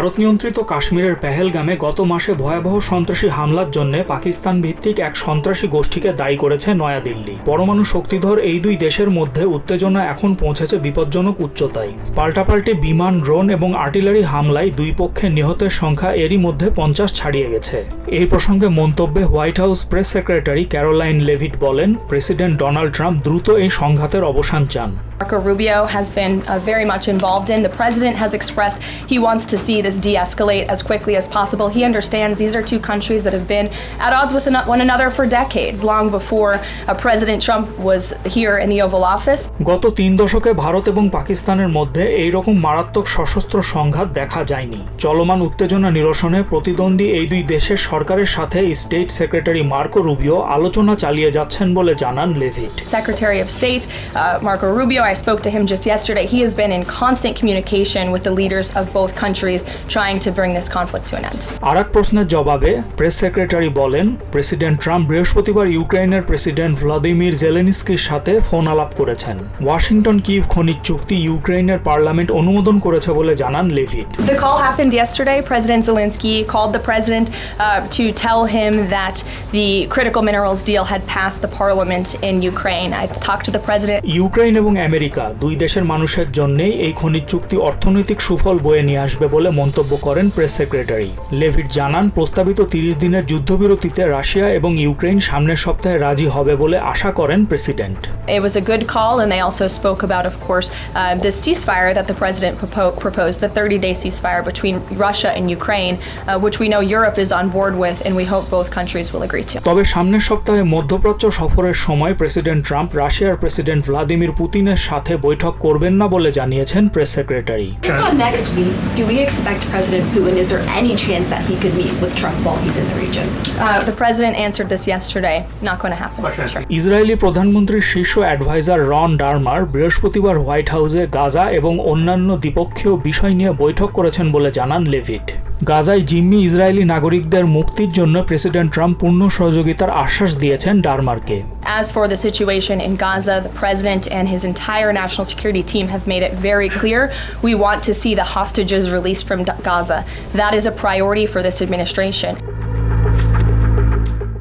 ভারত নিয়ন্ত্রিত কাশ্মীরের পেহেলগামে গত মাসে ভয়াবহ সন্ত্রাসী হামলার জন্য পাকিস্তান ভিত্তিক এক সন্ত্রাসী গোষ্ঠীকে দায়ী করেছে নয়াদিল্লি। পরমাণু শক্তিধর এই দুই দেশের মধ্যে উত্তেজনা এখন পৌঁছেছে বিপজ্জনক উচ্চতায়। পাল্টাপাল্টি বিমান ড্রোন এবং আর্টিলারি হামলায় দুই পক্ষের নিহতের সংখ্যা এরই মধ্যে পঞ্চাশ ছাড়িয়ে গেছে। এই প্রসঙ্গে মন্তব্যে White House press secretary Caroline Leavitt বলেন প্রেসিডেন্ট ডোনাল্ড ট্রাম্প দ্রুত এই সংঘাতের অবসান চান। Marco Rubio has been uh, very much involved in. The president has expressed he wants to see this de escalate as quickly as possible. He understands these are two countries that have been at odds with one another for decades, long before uh, President Trump was here in the Oval Office. গত তিন দশকে ভারত এবং পাকিস্তানের মধ্যে এই রকম মারাত্মক সশস্ত্র সংঘাত দেখা যায়নি চলমান উত্তেজনা নিরসনে প্রতিদ্বন্দ্বী এই দুই দেশের সরকারের সাথে স্টেট সেক্রেটারি মার্কো রুবিও আলোচনা চালিয়ে যাচ্ছেন বলে জানান Leavitt Secretary of State uh, Marco Rubio, I spoke to him just yesterday. He has been in constant communication with the leaders of both countries trying to bring this conflict to an end. আর এক প্রশ্নের জবাবে press secretary বলেন president Trump বৃহস্পতিবার ইউক্রেনের president Vladimir জেলেনিস্কির সাথে phone আলাপ করেছেন ওয়াশিংটন কিভ খনিজ চুক্তি ইউক্রেনের পার্লামেন্ট অনুমোদন করেছে বলে জানান The call happened yesterday. President Zelensky called the president uh, to tell him that the critical minerals deal had passed the parliament in Ukraine. I talked to the president. Ukraine এবং America দুই দেশের মানুষের জন্যই এই খনিজ চুক্তি অর্থনৈতিক সুফল বয়ে নিয়ে আসবে বলে মন্তব্য করেন প্রেস সেক্রেটারি লেভিট জানান প্রস্তাবিত তিরিশ দিনের যুদ্ধবিরতিতে রাশিয়া এবং ইউক্রেন সামনের সপ্তাহে রাজি হবে বলে আশা করেন president It was a good call, and they also spoke about, of course, uh, the ceasefire that the president propo- proposed, the 30 day ceasefire between Russia and Ukraine, uh, which we know Europe is on board with, and we hope both countries will agree to. তবে সামনের সপ্তাহে মধ্যপ্রাচ্য সফরের সময় president Trump রাশিয়ার president Vladimir পুতিনের সাথে বৈঠক করবেন না বলে জানিয়েছেন press secretary So next week, do we expect President Putin? Is there any chance that he could meet with Trump while he's in the region? Uh, the president answered this yesterday. Not going to happen. sure. Israeli প্রধানমন্ত্রীর শীর্ষ adviser রন ডার্মার বৃহস্পতিবার white হাউসে গাজা এবং অন্যান্য দ্বিপক্ষীয় বিষয় নিয়ে বৈঠক করেছেন বলে জানান লেভিট গাজায় জিম্মি ইসরায়েলি নাগরিকদের মুক্তির জন্য প্রেসিডেন্ট ট্রাম্প পূর্ণ সহযোগিতার আশ্বাস দিয়েছেন ডারমারকে As for the situation in Gaza, the president and his entire national security team have made it very clear we want to see the hostages released from Gaza. That is a priority for this administration.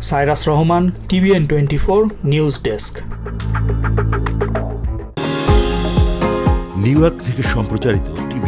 Cyrus Rahman TVN twenty four news desk New York থেকে সম্প্রচারিত